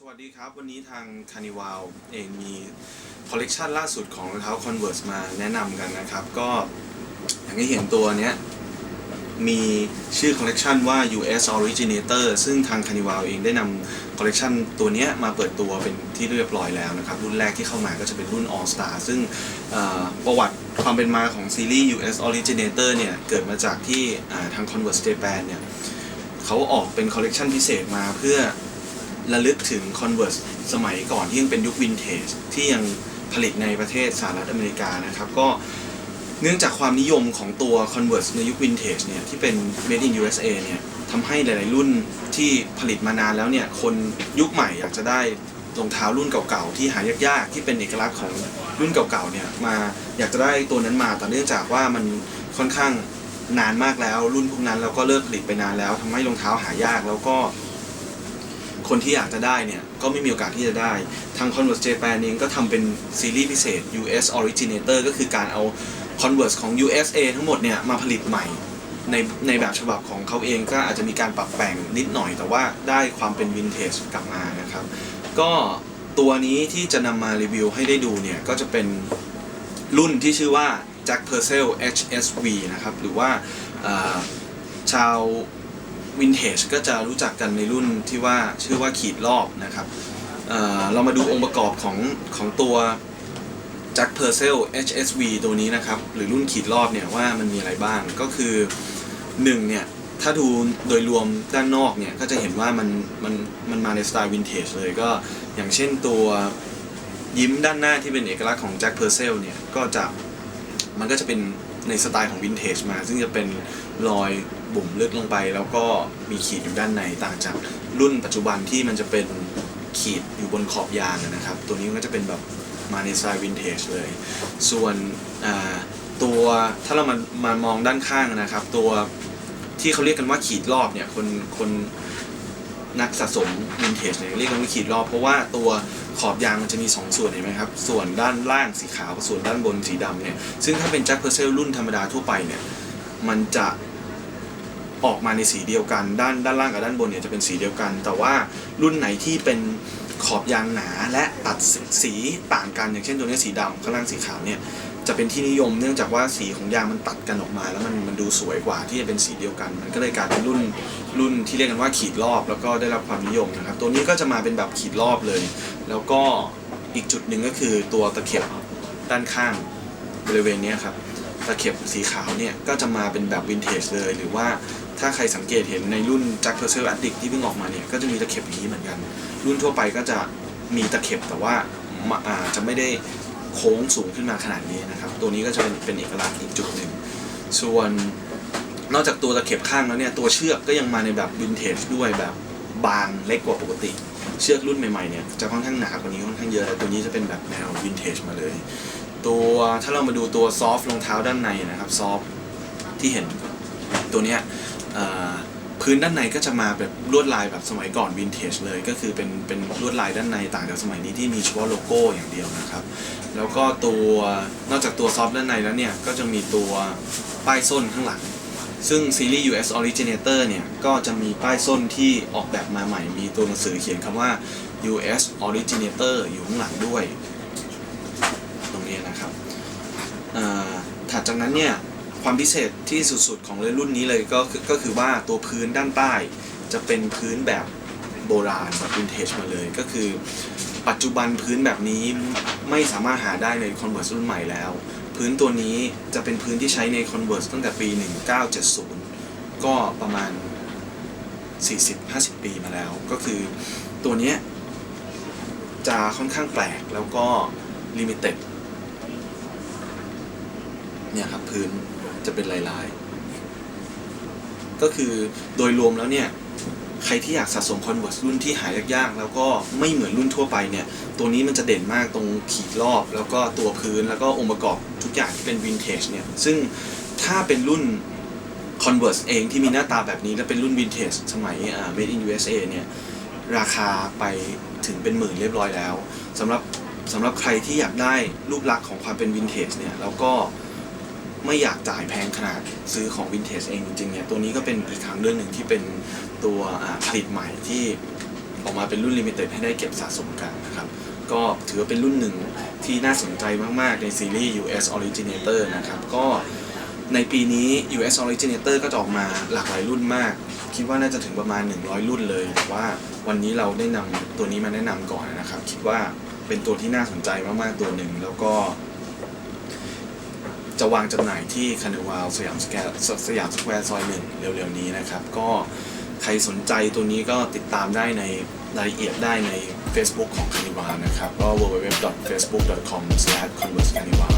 สวัสดีครับ วันนี้ทาง Carnival เองมีคอลเลกชันล่าสุดของรองเท้า Converse มาแนะนำกันนะครับ ก็อย่างที่เห็นตัวเนี้ย มีชื่อคอลเลกชันว่า US Originator ซึ่งทาง Carnival เองได้นำคอลเลกชันตัวเนี้ยมาเปิดตัวเป็นที่เรียบร้อยแล้วนะครับ รุ่นแรกที่เข้ามาก็จะเป็นรุ่น All Star ซึ่งประวัติความเป็นมาของซีรีส์ US Originator เนี่ย เกิดมาจากที่อ่าทาง Converse Japan เนี่ยเขาออกเป็นคอลเลกชันพิเศษมาเพื่อ ระลึกถึง Converse สมัยก่อนที่ยังเป็นยุควินเทจที่ยังผลิตในประเทศสหรัฐอเมริกานะครับก็เนื่องจากความนิยมของตัว Converse ในยุควินเทจเนี่ยที่เป็น Made in USA เนี่ยทำให้หลาย ๆ รุ่นที่ผลิตมานานแล้วเนี่ยคนยุคใหม่อยากจะได้รองเท้ารุ่นเก่าๆ ที่หายากๆ ที่เป็นเอกลักษณ์ของรุ่นเก่าๆ เนี่ยมาอยากจะได้ตัวนั้นมาแต่เนื่องจากว่ามันค่อนข้างนานมากแล้ว รุ่นพวกนั้นเราก็เลิกผลิตไปนานแล้วทำให้รองเท้าหายากแล้วก็ คนที่อยากจะได้เนี่ย ก็ไม่มีโอกาสที่จะได้ ทาง Converse Japan เองก็ทำเป็นซีรีส์พิเศษ US Originator ก็คือการเอา Converse ของ USA ทั้งหมดเนี่ย มาผลิตใหม่ในในแบบฉบับของเขาเองก็อาจจะมีการปรับแต่งนิดหน่อย แต่ว่าได้ความเป็นวินเทจกลับมานะครับ ก็ตัวนี้ที่จะนำมารีวิวให้ได้ดูเนี่ย ก็จะเป็นรุ่นที่ชื่อว่า Jack Purcell HSV นะครับ หรือว่าชาว วินเทจก็จะรู้จักกันในรุ่นที่ว่าชื่อว่าขีดรอบนะครับเเรามาดูองค์ประกอบของของตัว Jack Purcell HSV ตัวนี้นะครับ หรือรุ่นขีดรอบเนี่ยว่ามันมีอะไรบ้างก็คือหนึ่งเนี่ยถ้าดูโดยรวมด้านนอกเนี่ย ก็จะเห็นว่ามันมันมันมาในสไตล์วินเทจเลยก็อย่างเช่นตัวยิ้มด้านหน้าที่เป็นเอกลักษณ์ของ Jack Purcell เนี่ย ก็จะมันก็จะเป็นในสไตล์ของวินเทจมา ซึ่งจะเป็นรอย บุ่มลึกลงไป แล้วก็มีขีดอยู่ด้านในต่างจากรุ่นปัจจุบันที่มันจะเป็นขีดอยู่บนขอบยางนะครับ ตัวนี้มันก็จะเป็นแบบมาในสไตล์วินเทจเลย ส่วนตัวถ้าเรามามามองด้านข้างนะครับ ตัวที่เขาเรียกกันว่าขีดรอบเนี่ยคนคนนักสะสมวินเทจเนี่ยเรียกกันว่าขีดรอบ เพราะว่าตัวขอบยางมันจะมี 2 ส่วนเห็นไหมครับ ส่วนด้านล่างสีขาวกับส่วนด้านบนสีดำเนี่ยซึ่งถ้าเป็นแจ็คเพอร์เซลรุ่นธรรมดาทั่วไปเนี่ยมันจะ ออกมาในสีเดียวกัน ด้านด้านล่างกับด้านบนเนี่ยจะเป็นสีเดียวกัน แต่ว่ารุ่นไหนที่เป็นขอบยางหนาและตัดสีต่างกันอย่างเช่นตัวนี้สีดำข้างล่างสีขาวเนี่ยจะเป็นที่นิยมเนื่องจากว่าสีของยางมันตัดกันออกมา แล้วมันมันดูสวยกว่าที่จะเป็นสีเดียวกัน มันก็เลยกลายเป็นรุ่นรุ่นที่เรียกกันว่าขีดรอบแล้วก็ได้รับความนิยมนะครับ ตัวนี้ก็จะมาเป็นแบบขีดรอบเลย แล้วก็อีกจุดหนึ่งก็คือตัวตะเข็บด้านข้างบริเวณนี้ครับตะเข็บสีขาวเนี่ยก็จะมาเป็นแบบวินเทจเลย หรือว่า ถ้าใครสังเกตเห็นในรุ่น Jack Purcell Addict ที่เพิ่งออกมาเนี่ย ก็จะมีตะเข็บอย่างนี้เหมือนกัน รุ่นทั่วไปก็จะมีตะเข็บแต่ว่าาอ่าจะไม่ได้โค้งสูงขึ้นมาขนาดนี้นะครับ ตัวนี้ก็จะเป็นเป็นเอกลักษณ์อีกจุดหนึ่ง ส่วนนอกจากตัวตะเข็บข้างแล้วเนี่ย ตัวเชือกก็ยังมาในแบบวินเทจด้วยแบบบางเล็กกว่าปกติ เชือกรุ่นใหม่ๆเนี่ยจะค่อนข้างหนากว่านี้ค่อนข้างเยอะแต่ตัวนี้จะเป็นแบบแนววินเทจมาเลย ตัวถ้าเรามาดูตัวซอฟต์รองเท้าด้านในนะครับซอฟที่เห็นตัวเนี้ย พื้นด้านในก็จะมาแบบลวดลายแบบสมัยก่อนวินเทจเลยก็คือเป็นเป็นลวดลายด้านในต่างจากสมัยนี้ที่มีเฉพาะโลโก้อย่างเดียวนะครับ แล้วก็ตัวนอกจากตัวซอฟต์ด้านในแล้วเนี่ย ก็จะมีตัวป้ายส้นข้างหลัง ซึ่งซีรีส์ US Originator เนี่ย ก็จะมีป้ายส้นที่ออกแบบมาใหม่ มีตัวหนังสือเขียนคำว่า US Originator อยู่ข้างหลังด้วย ตรงนี้นะครับถัดจากนั้นเนี่ย ความพิเศษที่สุดๆของเรุ่นนี้เลยก็คือก็คือว่าตัวพื้นด้านใต้จะเป็นพื้นแบบโบราณแบบวินเทจมาเลยก็คือ ปัจจุบันพื้นแบบนี้ไม่สามารถหาได้ใน Converse รุ่นใหม่แล้ว พื้นตัวนี้จะเป็นพื้นที่ใช้ใน Converse ตั้งแต่ปี 1970 ก็ประมาณ 40-50 ปีมาแล้ว ก็คือตัวนี้จะค่อนข้างแปลกแล้วก็ลิมิเต็ดเนี่ยครับพื้น จะเป็นลายๆ ก็คือโดยรวมแล้วเนี่ย ใครที่อยากสะสม Converse รุ่นที่หายากๆ แล้วก็ไม่เหมือนรุ่นทั่วไปเนี่ย ตัวนี้มันจะเด่นมากตรงขีดรอบ แล้วก็ตัวพื้นแล้วก็องค์ประกอบทุกอย่างที่เป็นวินเทจเนี่ย ซึ่งถ้าเป็นรุ่น Converse เองที่มีหน้าตาแบบนี้ และเป็นรุ่นวินเทจสมัยอ่า Made in USA เนี่ย ราคาไปถึงเป็นหมื่นเรียบร้อยแล้วสำหรับสำหรับใครที่อยากได้รูปลักษณ์ของความเป็นวินเทจเนี่ย แล้วก็ ไม่อยากจ่ายแพงขนาดซื้อของวินเทจเองจริงๆเนี่ยตัวนี้ก็เป็นอีกทางเรื่องหนึ่งที่เป็นตัวผลิตใหม่ที่ออกมาเป็นรุ่นลิมิเต็ดให้ได้เก็บสะสมกันนะครับก็ถือว่าเป็นรุ่นหนึ่งที่น่าสนใจมากๆ ในซีรีส์ US Originator นะครับ ก็ในปีนี้ US Originator ก็จะออกมาหลากหลายรุ่นมาก คิดว่าน่าจะถึงประมาณ 100 รุ่นเลยแต่ว่าวันนี้เราได้นำตัวนี้มาแนะนำก่อนนะครับ คิดว่าเป็นตัวที่น่าสนใจมากๆตัวหนึ่งแล้วก็ จะวางจำหน่ายที่คานิวาลสยามสแควร์สยามสแควร์ซอยหนึ่งเร็วๆนี้นะครับ ก็ใครสนใจตัวนี้ก็ติดตามได้ในรายละเอียดได้ใน Facebook ของคานิวานะครับก็ www.facebook.com/conversecarnival